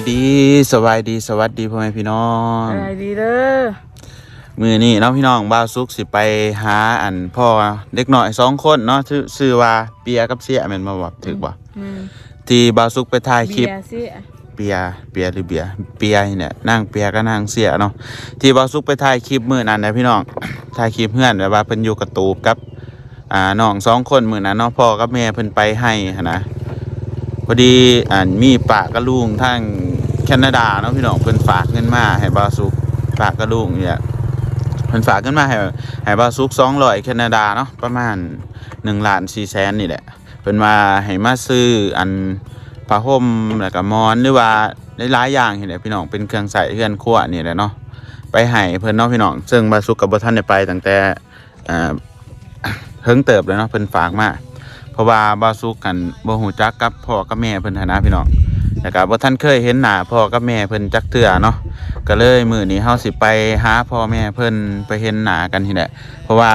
บายดีสบายดีสวัสดีพ่อแม่พี่น้องอะไรดีเด้อมือนี้เนาะพี่น้องบ่าวซุกสิไปหาอันพ่อเด็กหน่อยสองคนเนาะชื่อชื่อว่าเปียกับเสียแม่นบ่บอกถึกบ่อืมที่บ่าวซุกไปถ่ายคลิปเบียร์สิเปียเปียหรือเบียเปียนี่แหละนางเปียกับนางเสียเนาะที่บ่าวซุกไปถ่ายคลิปมื้อนั้นนะพี่น้องถ่ายคลิปเพื่อนแบบว่าเพิ่นอยู่กับตูบกับอ่าน้องสองคนมื้อนั้นเนาะพ่อกับแม่เพิ่นไปให้หั้นนะพ อดีอ่ามีปากกับลุงทางแคนาดาเนาะพี่น้องเพิ่นฝากเงินมาให้บาวซุกปากกับลุงเนี่ยเพิ่นฝากเงินมาให้ให้บาวซุก200แคนาดาเนาะประมาณ1ล้าน4แสนนี่แหละเพิ่นมาให้มาซื้ออันผ้าห่มแล้วก็มอนหรือว่าหลายๆอย่างเห็นแหละพี่น้องเป็นเครื่องใส่เครื่องครัวนี่แหละเนาะไปให้เพิ่นเนาะพี่น้องซึ่งบาสุกกับบ่ทันได้ไปตั้งแต่อ่าเฮิงเติบเลยเนาะเพิ่นฝากมา เพราะว่าบาสุกกันบ่ฮู้จักกับพ่อกับแม่เพิ่นหั้นนะพี่น้องแล้วก็บ่ทันเคยเห็นหน้าพ่อกับแม่เพิ่นจักเทื่อเนาะก็เลยมื้อนี้เฮาสิไปหาพ่อแม่เพิ่นไปเห็นหน้ากันนี่แหละเพราะว่า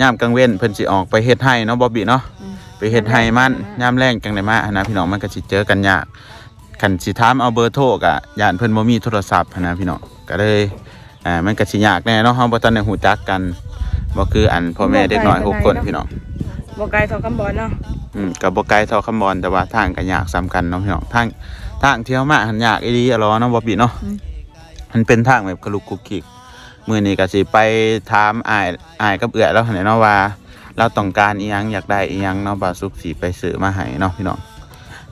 ยามกลางเว้นเพิ่นสิออกไปเฮ็ดให้เนาะบ่บิเนาะอืมไปเฮ็ดให้มันยามแรงจังได๋มาหั้นนะพี่น้องมันก็สิเจอกันยากคันสิถามเอาเบอร์โทรก็ย่านเพิ่นบ่มีโทรศัพท์หั้นนะพี่น้องก็เลยอ่ามันก็สิยากแน่เนาะเฮาบ่ทันได้ฮู้จักกันบ่คืออันพ่อแม่เด็กน้อยหกคนพี่น้อง บ่ไกลเท่าคำบอลเนาะอืมก็บ่ไกลเท่าคำบอนแต่ว่าทางก็ยากสำคัญเนาะพี่น้องทางทางเที่ยวมาหันยากอีหลีอะล้อเนาะบ่ปิเนาะมันเป็นทางแบบกระลุกกุกกิกมื้อนี้ก็สิไปถามอ้ายอ้ายกับเอื้อยแล้วหั่นแหละเนาะว่า เราต้องการอีหยังอยากได้อีหยังเนาะบาสุกสิไปซื้อมาให้เนาะพี่น้อง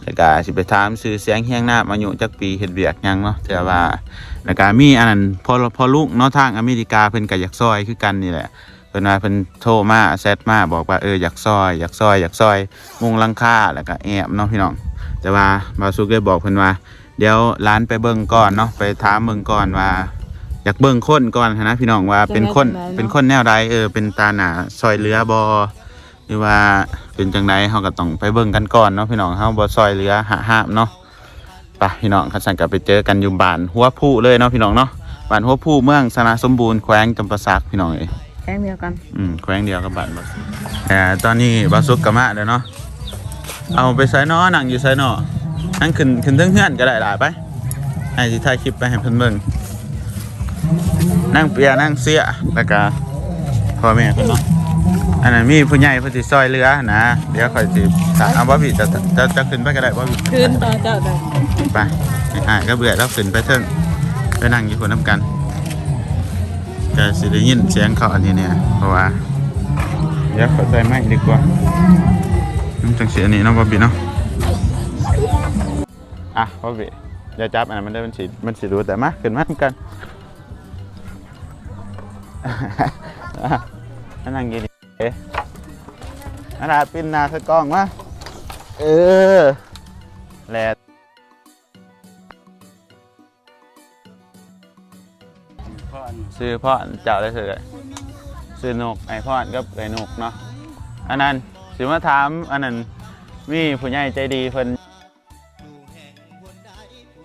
แล้วก็สิไปถามซื้อเสียงเฮียงหน้ามาอยู่จักปีเฮ็ดเวียกหยังเนาะแต่ว่าแล้วก็มีอันนั้นพอพอลูกเนาะทางอเมริกาเพิ่นก็อยากซอยคือกันนี่แหละเพิ่นว่าเพิ่นโทรมาแชทมาบอกว่าเอออยากซอยอยากซอยอยากซอยมุงหลังคาแล้วก็แอบเนาะพี่น้อง แต่ว่าบาสุกได้บอกเพิ่นว่า เดี๋ยวร้านไปเบิ่งก่อนเนาะไปถามเบิ่งก่อนว่า อยากเบิ่งคนก่อนหั้นนะพี่น้องว่าเป็นคนเป็นคนแนวใดเออเป็นตาหนาซอยเรือบ่หรือว่าเป็นจังไดเฮาก็ต้องไปเบิ่งกันก่อนเนาะพี่น้องเฮาบ่ซอยเรือหาห้ามเนาะไปพี่น้องคันสั่นก็ไปเจอกันอยู่บ้านหัวผู้เลยเนาะพี่น้องเนาะบ้านหัวผู้เมืองสนาสมบูรณ์แขวงจำปาสักพี่น้องเอ้ย แค่เดียวกัน อืมแขวงเดียวกับบ้านบ่แต่ตอนนี้บ่สุกกะมาเด้อเนาะเอาไปใส่เนาะนั่งอยู่ใส่เนาะนั่งขึ้นขึ้นเทิงเฮือนก็ได้หลายไปให้สิถ่ายคลิปไปให้เพิ่นเบิ่งนั่งเปียนั่งเสียแล้วก็พ่อแม่เพิ่นเนาะอันนั้นมีผู้ใหญ่เพิ่นสิซอยเรือนะเดี๋ยวค่อยสิถามเอาบ่พี่จะจะจะขึ้นไปก็ได้บ่พี่คืนต่อเจ้าได้ไปอ่าก็เบื่อแล้วขึ้นไปเทิงไปนั่งอยู่คนนํกัน ก็สิได้ยินเสียงเขาอันนี้เนี่ยเพราะว่าเดี๋ยวขอใส่ไม้ดีกว่ามันจังสิอันนี้เนาะบ่พี่เนาะอะบ่พี่อย่าจับอันนั้นมันได้มันสิมันสิรู้แต่มาขึ้นมากันอะมานั่งกินเอ๊ะขนาดปินนาสกล้องมาเออแหละ ซื้อพ่อนเจ้าได้เถอซื้อนกไอพ่อนกับไอนกเนาะอันนั้นสิมาถามอันนั้นมีผู้ใหญ่ใจดีเพิ่น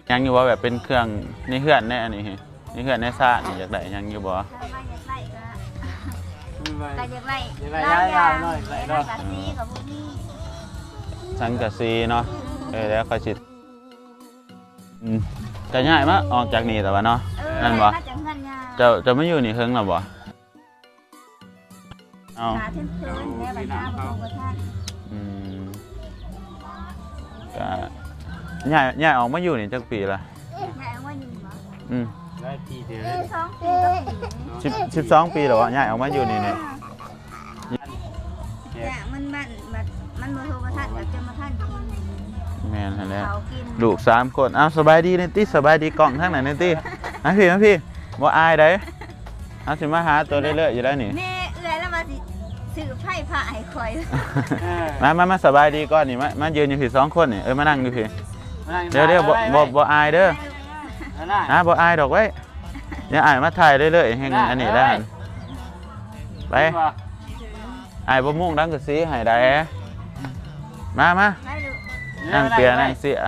ยังอยู่ว่าแบบเป็นเครื่องในเฮือนในอันนี้ในเฮือนในซ่านี่อยากได้ยังอยู่บ่ก็อยากไล่อยากไล่าวๆหน่อยไล่เนาะกะซีกับพวกนี้สังกะสีเนาะเออแล้วค่อยสิอืมจะง่ายมะออกจากนี่แต่ว่าเนาะออนั่นบ่ จากเงินยาจะจะไม่อยู่นี่เฮิงหรอบ่เอาหาเช่นเพื่อนแม่บัตรหน้าพระองค์ท่านอืมก็ย่ายย่ายออกมาอยู่นี่จักปีละแม่ว่าอยู่เหรออืมได้ปีเดียวเออสองปีก็ปีสิบสิบสองปีแล้ววะย่ายออกมาอยู่นี่เนี่ยเนี่ยมันมันมันมันโมโทประทัดแบบจะมาท่านกินแม่นหั่นแหละเขากิน ลูกสามคนอ้าวสบายดีนี่ติสบายดีกล่องทั้งไหนนี่ตินะพี่นะพี่ บ่อายได้เอาสิมาหาตัวเรื่อยๆอยู่แล้วนี่ แม่เอื้อยแล้วมาสิสื่อไพ่พระให้คอย มามามาสบายดีก่อนนี่มามายืนอยู่พี่สองคนนี่เออมานั่งอยู่พี่เดี๋ยวเดี๋ยวบ่บ่บ่อายเด้อนะบ่อายดอกไว้เดี๋ยวอายมาถ่ายเรื่อยๆแห่งอันนี้ได้หั่นไปอายบ่มุ่งดังกะสีให้ได้มามาไม่รู้นั่งเปียนั่งเสีย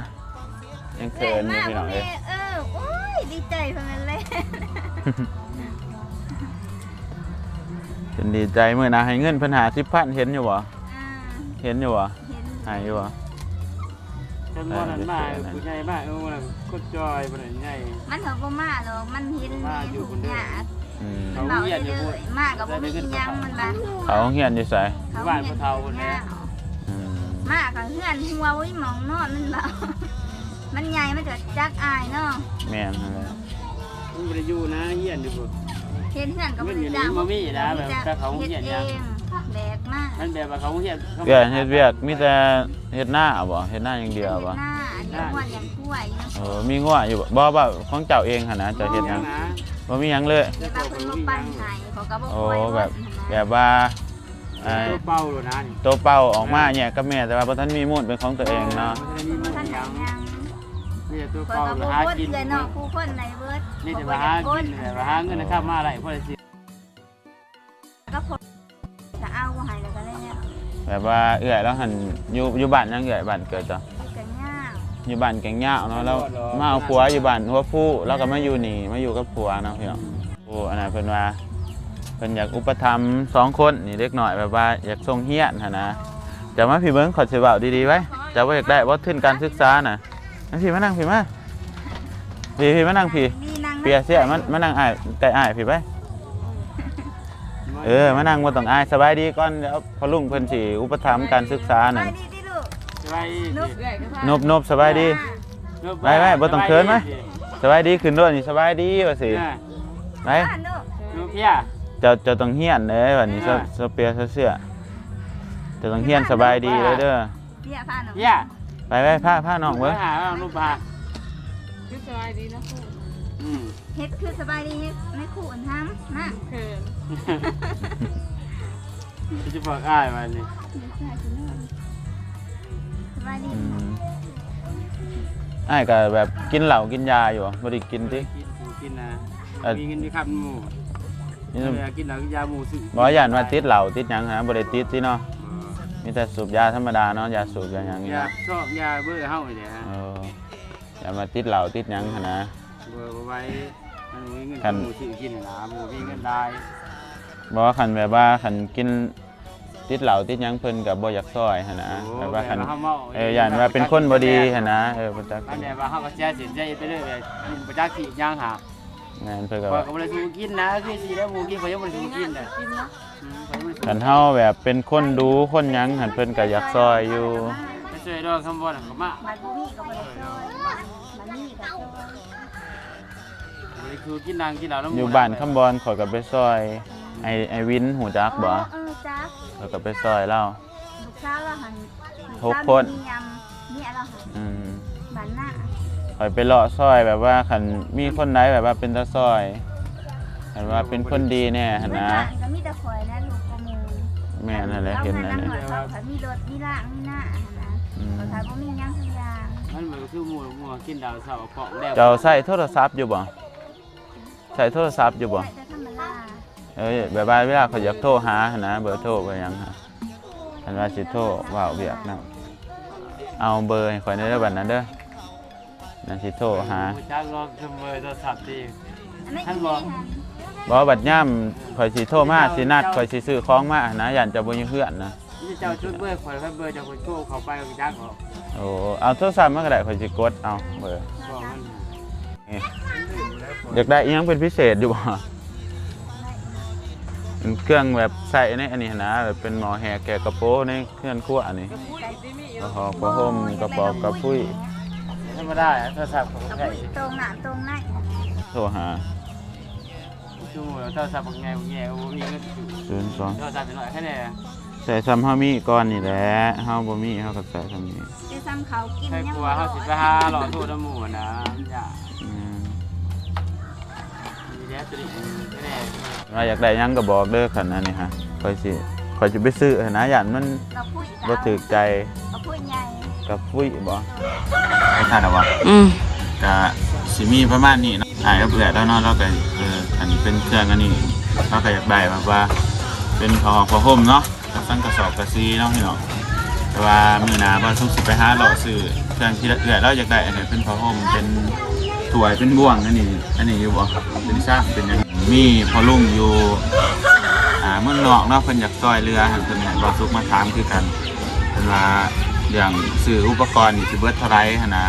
ยังเขินอยู่มากพี่น้องเอ้แม่ยเออ โอ้ย ดีใจเพื่อนเลยเป็นดีใจมื้อหน้าให้เงินเพิ่นหา10,000เห็นอยู่บ่อ่าเห็นอยู่บ่เห็นให้อยู่บ่จนวันนั้นมาผู้ใหญ่มากเออวันก็จอยวันนั้นใหญ่ มันเถอะบ่มาหรอกมันเห็นมาอยู่ถูคกนเดียวหยาดอืมมันเบาเรื่อยๆมากกับบ่มีอิหยังมันบ่เขาเฮียนอยู่ไสเขาบ้านเห็พ่นอเฒ่าคนนี้อืมมากกับเพื่อนหัววิหมองนอนมันเบามันใหญ่มันจะจักอายเนาะแม่นนั่นแหละ มึงไปอยู่นะเฮียนอยู่บ่เห็นเพื่อนกับมันบ่อยู่ได้นี่จ้างบ่มีนะแบบถ้าเขาเฮ็ดเฮียนเอยังงแบกมากมันแบบว่าเขาเฮียนเวียกเฮ็ดเวียกมีแต่เฮ็ดหน้าบ่เฮ็ดหน้าอย่างเดียวบ่หน้าเดี๋ยวหัวอย่างกล้วยอยู่เออมีงัวอยู่บ่บ่บ่ของเจ้าเองหั่นนะเจ้าเฮ็ดหยังนะบ่มีหยังเลย เดี๋ยวมาเพิ่นมาปั่นให้เขาก็บ่โอ้ค่อยแบบแบบว่าไอ้ตัวเป่าเลยนะนี่ตัวเป้าออกมาเนี่ยกับแม่แต่ว่าบ่ทันมีมูลเป็นของตัวเองเนาะมันจะมีมือท่านยังยัง นี่ตัวคนเป่ากับเลยบ่หาเบิดกินเลยเนาะผู้คนในเบิดนี่จะมาหากินเลยมาหาเงินนะครับมาอะไรพวกนี้ก็พอจะเอาให้แล้วก็แล้วแบบว่าเอื้อยแล้วหันอยู่อยู่บ้านยังเอื้อยบ้านเกิดจ้ะกันยากอยู่บ้านแกงย่าวเนาะแล้วมาเอาผัวอยู่บ้านหัวผู้แล้วก็มาอยู่นี่มาอยู่กับผัวเนาะพี่น้องโอ้อันนั้นเพิ่นว่าเพิ่นอยากอุปถัมภ์สองคนนี่เล็กหน่อยแบบว่าอยากส่งเฮียนหั่นนะจะมาพี่เบิ่งขอสิเว้าดีๆไว้จะว่าอยากได้บ่ทุนการศึกษาน่ะ มาพี่มานั่งพี่มาพี่พี่มานั่งพี่มีนางเปียเสียมันมานั่งอ้ายใกล้อ้ายพี่ไปเออมานั่งบ่ต้องอายสบายดีก่อนเดี๋ยวพอลุงเพิ่นสิอุปถัมภ์การศึกษาไปน่ะดีดิลูกไปนุกเอื่อยก็พานบนบสบายดี ไปไปบ่ต้องเขินไหม สบายดีขึ้นด้วยนี่สบายดีว่าสิไปบ้านลูกลูกเพี้ยเจะจะต้องเฮียนเด้อวันนี้เสเสเปียเสเสื้อเจะต้องเฮียนสบายดีเลยเด้อเบี้ยผ้าหนูเพี้ย ไปไปผ้าผ้าน้องเว้ยหาลูกปลาคือสบายดีนะครูอืมเฮ็ดคือสบายดีเฮ็ดไม่ขู่อันห้ำมาเขินจะบอกอ้ายมานี่สบายดีอืมอ้ายก็แบบกินเหล้ากินยาอยู่บ่ได้กินติกินกูกินนะเอ่อมีเงินมีคำหมูนี่กินเหล้ากินยาหมูสึบ่ย่านว่าติดเหล้าติดหยังฮะบ่ได้ติดติเนาะ มีแต่สูบยาธรรมดาเนาะยาสูบยาหยังนี่ยานะชอบยาเบื่อเฮาเนี่ยฮะเอออย่ามาติดเหล้าติดหยังหั่นนะ เบื่อไว้มันมีเงินคันหมูสึกินหลาหมูมีเงินได้บ่ว่าคันแบบว่าคันกินติดเหล้าติดหยังเพิ่นก็บ่อยากซอยหั่นนะแบบว่าคันเออย่านว่าเป็นคนบ่ดีหั่นนะเออบ่จักอันนี้ว่าเฮาก็แจ้สินใจไปเรื่อยแบบกินประจักษ์สิย่างหา งานเพิ่นก็ข้อยก็บ่ได้สูกินนะคือสิแล้วหมูกินข้อยยังบ่ได้สูกินน่ะกินเนาะอืมข้อยยังบ่ได้สูคันเฮาแบบเป็นคนดูคนหยังหันเพิ่นก็อยากซอยอยู่ไปช่วยดอกคำบ่น่ะก็มาบัดนี้ก็บ่ได้ช่วยบัดนี้ก็ช่วยบ่ได้คือกินนางกินเหล้าน้ำหมูอยู่บ้านคำบอนข่อยก็ไปซอยไอไอวินหูจักบ่เออจ้าข่อยก็ไปซอยเล่า ลูกสาวเราหันทุกคน มียำเนี่ยเราหันอืม บ้านหน้าข่ อยไปเลาะซอยแบบว่าคันมีคนใดแบบว่าเป็นตาซอยคันว่าเป็นคนดีแน่หั่นนะบ้านก็มีแต่ข่อยนะลูกประมูลแม่นั่นแหละเห็นนั่นแหละเอามาเขามีรถมีล่างมีหน้าหันนะอืมเขาขายบ่มีหยังสักอย่างมันเหมือนคือหมูหมูกินดาวเสาร์เกาะแล้วเจ้าใช้โทรศัพท์อยู่บ่ใช้โทรศัพท์อยู่บ่ได้แต่ธรรมดาเอ้ยแบบว่าเวลาเขาอยากโทรหาหั่นนะเบอร์โทรไปหยังฮะคันว่าสิโทรเว้าเวียกนํเอาเบอร์ให้ข่อยได้เด้อบัดนั้นเด้อ นั่นสิโทรหาจ้างรองเสมอโทรศัพท์ดีอันนี้ท่านอีบอกหันบ่บัดย่ำข่อยสิโทรมาสินัดข่อยสิซื้อของมานะย่านจะบ่อยู่เฮือนนะนี่เจ้าชุดเบอร์ข่อยเบอร์จากคนโทรเข้าไปกับจ้างเขาโอ้เอาโทรศัพท์มาก็ได้ข่อยสิกดเอาเบอร์บอกมันอยากได้อีหยังเป็นพิเศษอยู่บ่เป็นเครื่องแบบใส่ในอันนี้นะแบบเป็นหมอแหกแกะกระโปรงในเครื่องครัวอันนี้กระพุ้ยดิมีอยู่กระหอบกระห่มกระปอบกระพุ้ย ธรรมดาโทรศัพท์ของกระใครพุ้ยตรงหน้าตรงในโทรหาชั่วโมงโทรศัพท์บางไงบางแง่มีเงินอยู่02โทรศัพท์เป็นหน่อยแค่ไหนใส่ซ้ำเฮามีก่อนนี่แหละเฮาบ่มีเฮาก็ใส่ซ้ำนี้จะซ้ำเขากินใครยังกลัวเขาสิไปหาหลอดโทษน้ำหมูนะอย่าอืมมีแดดตัวนี้แค่ไหนว่าอยากได้หยังก็บอกเด้อคันอันนี้ฮะข่อยสิข่อยสิไปซื้อให้นะย่านมันกระพุ้ยบ่ถูกใจกระพุ้ยใหญ่ กับปุ้ยบ่ไม่ทันหรอวะอืมก็สิมีประมาณนี้เนาะอ่ายก็เบื่อแล้วเนาะเราก็เอออันนี้เป็นเครื่องอันนี้เราก็อยากได้แบบว่า เป็นพอพอห่มเนาะกระสังกระสอบกระซีเนาะพี่น้องแต่ว่ามือหนาบ่ทุกสิไปหาเลาะซื้อเครื่องที่เอื้อเราอยากได้อันนี้เป็นพอห่มเป็นถ้วยเป็นบ่วงอันนี้ อันนี้อยู่บ่เป็นซ่าเป็นหยังมีพอลุ่มอยู่อ่าเมืองนอกเนาะเพิ่นอยากซอยเรือหั่นเพิ่นให้บ่สุกมาถามคือกันเพิ่นว่า เรื่องซื้ออุปกรณ์นี่สิเบิดเท่าไหร่หันนะ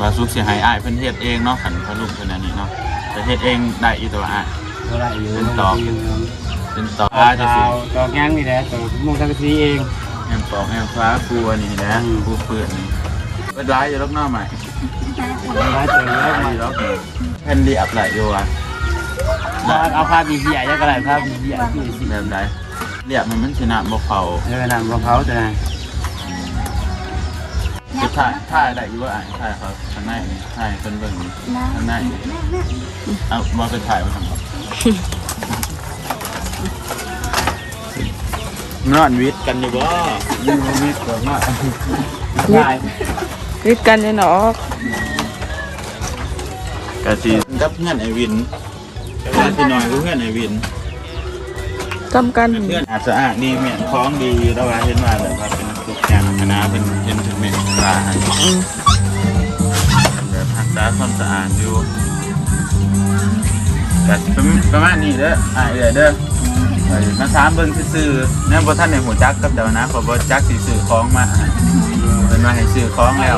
บาสุกสิให้อ้ายเพิ่นเฮ็ดเองเนาะคันพะลุงเพิ่นอันนี้เนาะแต่เฮ็ดเองได้อยู่แต่ว่าอ้ายเท่าไหร่อยู่เป็นต่อ เป็นต่ออาอ้ายจะจะสิสิ ตอกยังนี่แหละตอกมุงสังกะสีเอง แอมปอกแอมฟ้าครัวนี่นะอืมครูเปิดนี่เบิดร้ายอยู่รอบหน้าใหม่ร้อยเต็มแล้วร้ายอยู่รอบแผ่นเรียบไหลอยู่อะเอาผ้าบีเหียยังก็ได้ผ้าบีเหียที่สิแบบใดเรียบมันมันสินะบ่เข้าเออนำมะพร้าวจะนะ จะถ่ายถ่ายได้อยู่ว่าอ้ายถ่ายเขาข้างในนี่ถ่ายเพิ่นเบิ่งนี่นะข้างในนี่เอาบ่ไปถ่ายไว้ทำครับนอนวิทย์กันอยู่บ่ยืมมิดก่อนมาได้วิทย์กันเนี่ยเนาะกะสิกับเพื่อนไอวินกะสิน้อยกับเพื่อนไอวินทำกันเพื่อนอาจจะอะนี่เมียนคล้องดีแล้วว่าเห็นว่าแบบว่าเป็นทุกอ ย่างคณะเป็นเห็นถึงเมียนตาให้แบบรักษาความสะอาดอยู่ก็ประมาณนี้เด้ออ่าเด้อเด้อเอ้ยมาถามเบิ่งซื่อๆเนี่ยบ่ทันได้หูจักกับเจ้านะขอบ่จักสิซื้อของมาเพิ่นมาให้ซื้อของแล้ว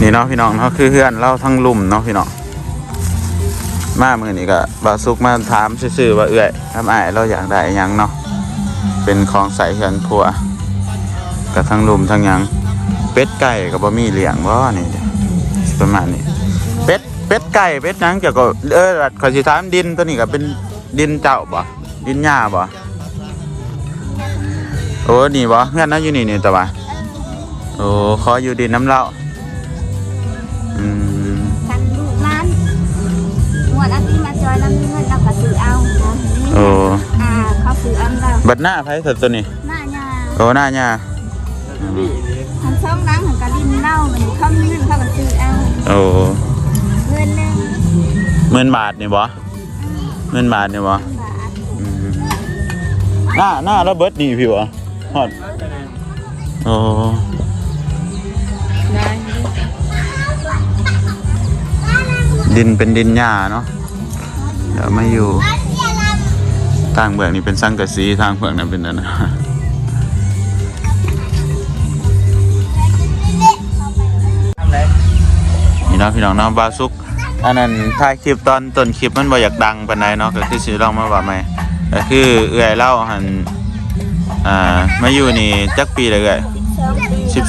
นี่เนาะพี่น้องเนาะคือเพื่อนเล่าทั้งลุ่มเนาะพี่น้องมาเมื่อนี้ก็บาสุกมาถามซื่อๆว่าเอื้อยทำอ้ายเราอยากได้ยังเนาะ เป็นของใส่เฮือนครัวกับทั้งลุมทั้งหยังเป็ดไก่กับบ่มีเลี้ยงบ่นี่เด้ประมาณนี้เป็ดเป็ดไก่เป็ดหยังเกี่ยวกับเออขอยสิถามดินตัวนี้ก็เป็นดินเจ้าบ่ดินหญ้าบ่โอ้นี่บ่เฮือนน่าอยู่นี่นี่แต่ว่าโอ้ขออยู่ดินน้ำเหล้าอืมกันลูกร้านหมวดอันที่มาจอยแล้วมีเงินเราก็ซื้อเอานะโอ้ บัดหน้าไผสัตว์ตัวนี้หน้าหน้าโอ้หน้าหญ้าทั้งสองหลังของกะลินเล่ามันเขามีเงินเขาก็ซื้อเอาโอ้เงินหนึ่งหมื่นบาทนี่บ่หมื่นบาทนี่บ่บาทอืมหน้าหน้าแล้วเบิดนี่พี่บ่ฮอดโอ้ได้ดินเป็นดินหญ้าเนาะเดี๋ยวมาอยู่ ทางเบื้องนี่เป็นสังกระสีทางเบื้องนั้นเป็นอันนะทำไรนี่เนาะพี่น้องเนาะบาซุก อันนั้นถ่ายคลิปตอนต้นคลิปมันบ่อยากดังปานใดเนาะก็คือสิลองมาว่าใหม่ก็คือเอื้อยเล่าหันอ่ามาอยู่นี่จักปีเลยเอื้อย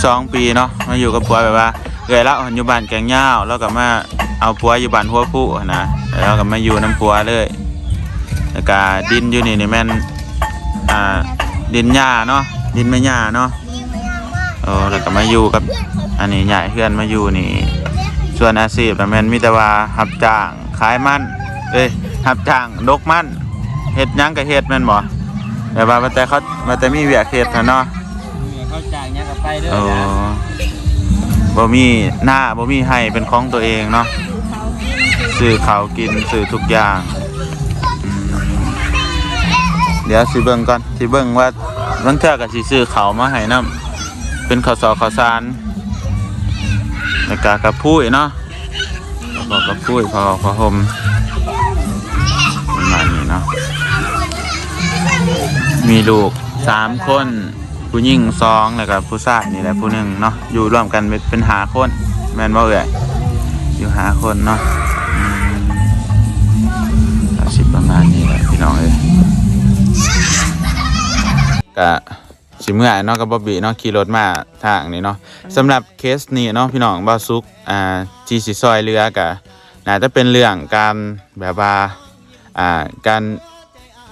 สองปี12 ปีเนาะมาอยู่กับผัวแบบว่าเอื้อยเล่าหันอยู่บ้านแกงย่าวแล้วก็มาเอาผัวอยู่บ้านหัวผู้นนะแล้วก็มาอยู่น้ำผัวเลย แล้วก็ดินอยู่นี่นี่แม่นอ่าดินหญ้าเนาะดินไม่หญ้าเนาะโอ้แล้วก็มาอยู่กับอันนี้ใหญ่เพื่อนมาอยู่นี่ส่วนอาชีพน่ะแม่นมีแต่ว่ารับจ้างขายมันเอ้ยรับจ้างดกมันเฮ็ดหยังก็เฮ็ดแม่นบ่แต่ว่ามันแต่เขามันแต่มีเวียกเฮ็ดน่ะเนาะเข้าจ่ายเนี่ยกับไปเด้อโอ้นะบ่มีหน้าบ่มีให้เป็นของตัวเองเนาะซื้อข้าวกินซื้อทุกอย่างอืม เดี๋ยวสิเบิ่งก่อนสิเบิ่งว่าบางเทื่อก็สิซื้อเขามาให้นํเป็นข้าวสอกข้าวสารแล้วก็กับพุ้ยเนาะบอกกับพุ้ยพอพอห่มประมาณนี้เนาะมีลูกสามคนผู้หญิงสองแล้วก็ผู้ชายนี่แหละผู้หนึ่งเนาะอยู่ร่วมกันเป็นหาคนแม่นบ่เอ่ยอยู่หาคนเนาะสิประมาณนี้แหละพี่น้องเอ้ย ก็สิเมื่อยเนาะกับบ๊อบบี้เนาะขี่รถมาทางนี้เนาะสำหรับเคสนี้เนาะพี่น้องบ่าวซุกอ่าจีสิซอยเรือก็น่าจะเป็นเรื่องการแบบว่าอ่าการ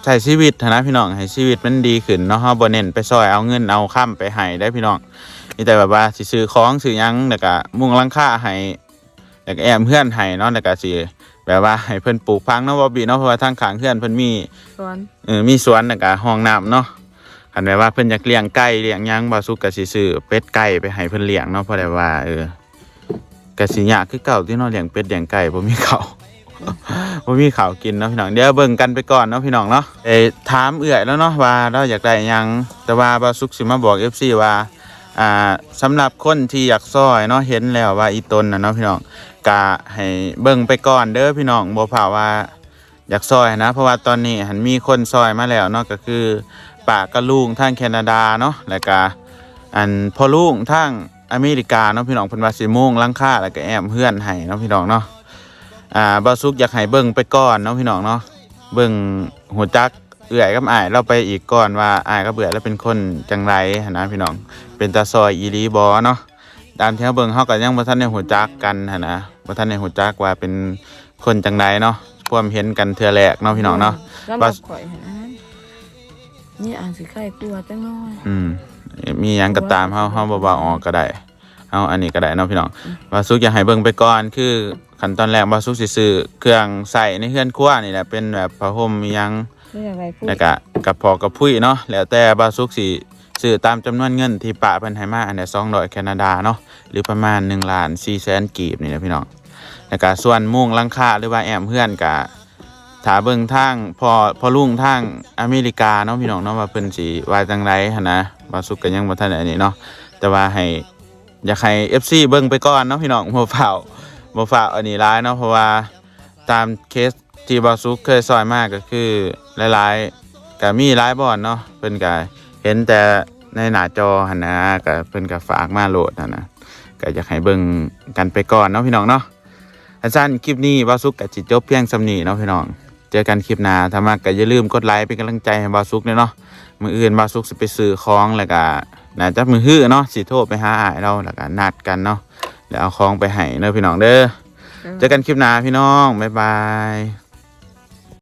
ใช้ชีวิตหั้นนะพี่น้องให้ชีวิตมันดีขึ้นเนาะเฮาบ่เน้นไปซอยเอาเงินเอาค้ำไปให้ได้พี่น้องมีแต่แบบว่าสิซื้อของซื้อหยังแล้วก็มุ่งหลังค่าให้แล้วก็แอมเพื่อนให้เนาะแล้วก็สิแบบว่าให้เพิ่นปลูกพังเนาะบ่บีเนาะเพราะว่าทางข้างเพื่อนเพิ่นมีส่วนเออมีสวนแล้วก็ห้องน้ำเนาะ คันแบบว่าเพิ่นอยากเลี้ยงไก่เลี้ยงหยังบ่สุกก็สิซื้อเป็ดไก่ไปให้เพิ่นเลี้ยงเนาะเพราะได้ว่าเออก็สิยากคือเก่าที่เนาะเลี้ยงเป็ดเลี้ยงไก่บ่มีข้าว บ่มีข้าวกินเนาะพี่น้องเดี๋ยวเบิ่งกันไปก่อนเนาะพี่น้องเนาะเอ้ยถามเอื้อยแล้วเนาะว่าเราอยากได้หยังแต่ว่าบ่สุกสิมาบอก FC ว่าอ่าสำหรับคนที่อยากซอยเนาะเห็นแล้วว่าอีตนน่ะเนาะพี่น้องก็ให้เบิ่งไปก่อนเด้อพี่น้องบ่ผ่าว่าอยากซอยนะ เพราะว่าตอนนี้หันมีคนซอยมาแล้วเนาะก็คือ ป่ากระลุงทางแคนาดาเนาะแล้วก็อันพอลุงทางอเมริกาเนาะพี่น้องเพิ่นว่าสิมุ่งลังคาแล้วก็แอมเฮือนให้เนาะพี่น้องเนาะอ่าบ่สุกอยากให้เบิ่งไปก่อนเนาะพี่น้องเนาะเบิ่งหัวจักเอื่อยกับอ้ายเราไปอีกก่อนว่าอ้ายกับเบื่อแล้วเป็นคนจังไรหนะพี่น้องเป็นตาซอยอีหลีบ่เนาะตามที่เบิ่งเฮาก็ยังบ่ทันได้หัวจักกันหันนะบ่ทันได้หัวจักว่าเป็นคนจังไรเนาะความเห็นกันเทื่อแรกเนาะพี่น้องเนาะแล้วบัมาข่อยหันนะ นี่อ่านสิไข่กลัวจังน้อย อืมมีหยังก็ตามเฮาเฮาบ่ว่าออกก็ได้เฮาอันนี้ก็ได้เนาะพี่น้องว่าสุกอยากให้เบิ่งไปก่อนคือขั้นตอนแรกว่าสุกสิซื้อเครื่องใส่ในเฮือนครัวนี่แหละเป็นแบบผ้าห่มมีหยังไม่อยากไรพูดแล้วก็กับพอกับพุ้ยเนาะแล้วแต่บาสุกสิซื้อตามจำนวนเงินที่ปะเพิ่นให้มาอันเนี้200แคนาดาเนาะหรือประมาณ1ล้าน4แสนกีบนี่นะพี่น้องแล้วก็ส่วนมุ้งหลังคาหรือว่าแอมเพื่อนก็ ถ้าเบิ่งทางพอพอลุงทางอเมริกาเนาะพี่น้องเนาะว่าเพิ่นสิว่าจังไดหั่นนะบาสุกก็ยังบ่ทันได้อันนี้เนาะแต่ว่าให้อยากให้ FC เบิ่งไปก่อนเนาะพี่น้องบ่ฝ้าวบ่ฝ้าวอันนี้ร้ายเนาะเพราะว่าตามเคสที่บาสุกเคยซอยมากก็คือหลายๆก็มีหลายบอนเนาะเพิ่นก็เห็นแต่ในหน้าจอหั่นนะก็เพิ่นก็ฝากมาโหลดนั่นนะก็อยากให้เบิ่งกันไปก่อนเนาะพี่น้องเนาะอาจารย์คลิปนี้บาสุกก็สิจบเพียงส่ำนี้เนาะพี่น้อง เจอกันคลิปหน้าถ้ามักก็อย่าลืมกดไลค์เป็นกำลังใจให้บ่าวสุกด้วยเนาะมื้ออื่นบ่าวสุกสิไปซื้อของแล้วก็น่าจะมื้อฮื้อเนาะสิโทรไปหาอ้ายเราแล้วก็นัดกันเนาะแล้วเอาของไปให้เด้อพี่น้องเด้อเจอกันคลิปหน้าพี่น้องบ๊ายบาย